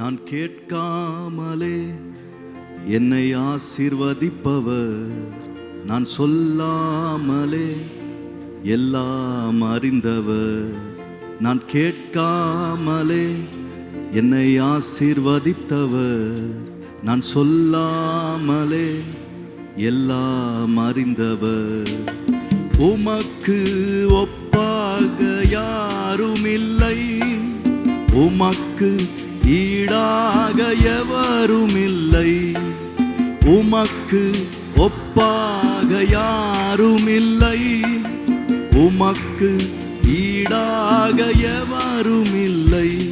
நான் கேட்காமலே என்னை ஆசிர்வதிப்பவர். நான் சொல்லாமலே எல்லாம் அறிந்தவர். நான் கேட்காமலே என்னை ஆசிர்வதித்தவர். நான் சொல்லாமலே எல்லாம் அறிந்தவர். உமக்கு ஒப்பாக யாரும் இல்லை உமக்கு ஈடாக எவரும் இல்லை உமக்கு ஒப்பாக யாரும் இல்லை உமக்கு ஈடாக எவரும் இல்லை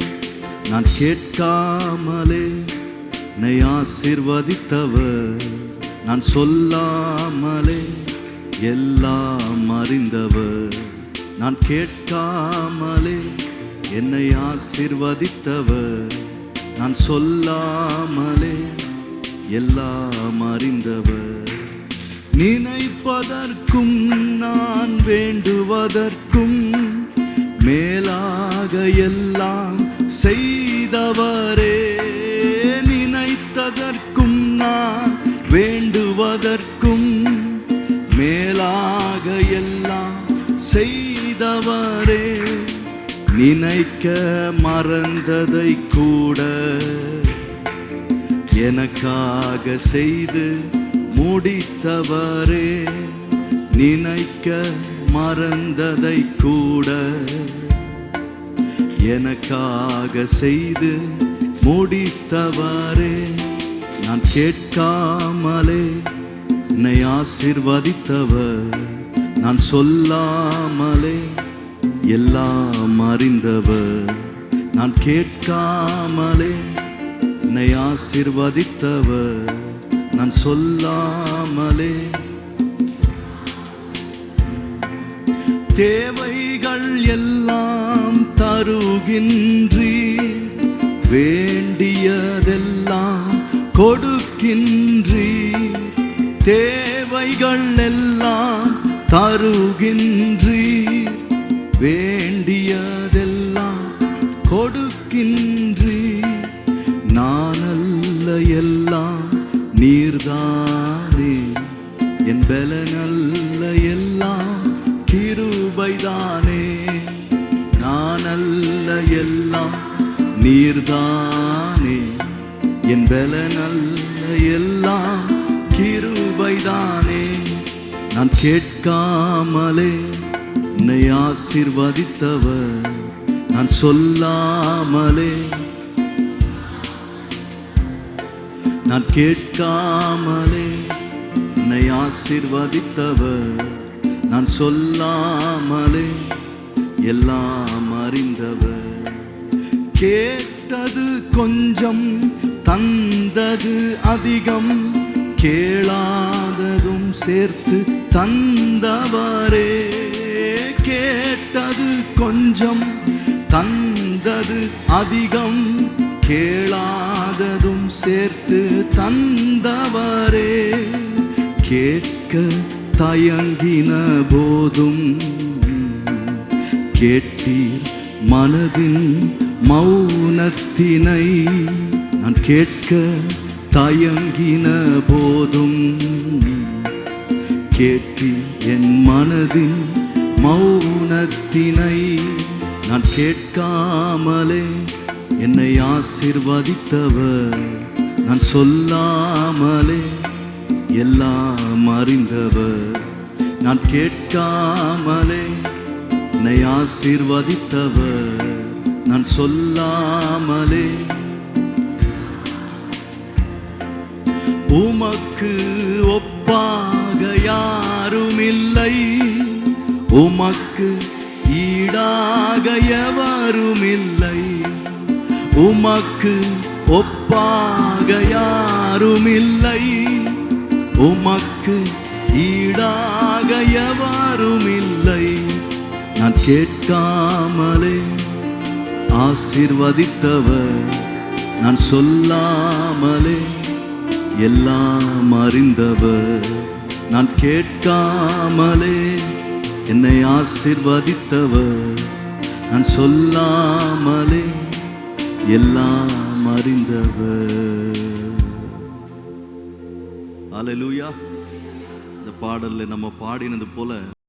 நான் கேட்காமலே என்னை ஆசிர்வதித்தவர். நான் சொல்லாமலே எல்லாம் அறிந்தவர். நான் கேட்காமலே என்னை ஆசிர்வதித்தவர். நான் சொல்லாமலே எல்லாம் அறிந்தவர். நினைப்பதற்கும் நான் வேண்டுவதற்கும் மேலாக எல்லாம் செய்தவரே. நினைக்க மறந்ததை கூட எனக்காக செய்து முடித்தவரே நினைக்க மறந்ததை கூட எனக்காக செய்து முடித்தவரே. நான் கேட்காமலே என்னை ஆசிர்வதித்தவர் நான் சொல்லாமலே எல்லாம் அறிந்தவர். நான் கேட்காமலே என்னை ஆசிர்வதித்தவர். நான் சொல்லாமலே தேவைகள் எல்லாம் தருகின்றீர். வேண்டியதெல்லாம் கொடுக்கின்றீர். தேவைகள் எல்லாம் தருகின்றீர். வேண்டியதெல்லாம் கொடுக்கின்றி. நான் அல்ல எல்லாம் நீர்தானே. என் பலனல்ல எல்லாம் கிருபைதானே. நான் அல்ல எல்லாம் நீர்தானே. என் பலனல்ல எல்லாம் கிருபைதானே. நான் கேட்காமலே என்னை ஆசிர்வதித்தவர். நான் சொல்லாமலே. நான் கேட்காமலே. என்னை ஆசிர்வதித்தவர். நான் சொல்லாமலே. எல்லாம் அறிந்தவர். கேட்டது கொஞ்சம் தந்தது அதிகம். கேளாததும் சேர்த்து தந்தவரே. கேட்டது கொஞ்சம் தந்தது அதிகம். கேளாததும் சேர்த்து தந்தவரே. கேட்க தயங்கின போதும். கேட்டீர் மனதின் மௌனத்தினை. நான் கேட்க தயங்கின போதும். கேட்டி என் மனதின் மௌனத்தினை நான் கேட்காமலே என்னை ஆசிர்வதித்தவர். நான் சொல்லாமலே எல்லாம் அறிந்தவர். நான் கேட்காமலே என்னை ஆசீர்வதித்தவர். நான் சொல்லாமலே உமக்கு ஒப்பா உமக்கு ஈடாக எவரும் இல்லை உமக்கு ஒப்பாக யாரும் இல்லை உமக்கு ஈடாக எவரும் இல்லை நான் கேட்காமலே ஆசிர்வதித்தவர். நான் சொல்லாமலே எல்லாம் அறிந்தவர். நான் கேட்காமலே என்னை ஆசிர்வதித்தவர். நான் சொல்லாமலே எல்லாம் அறிந்தவர். அலலூயா இந்த பாடலில் நம்ம பாடினது போல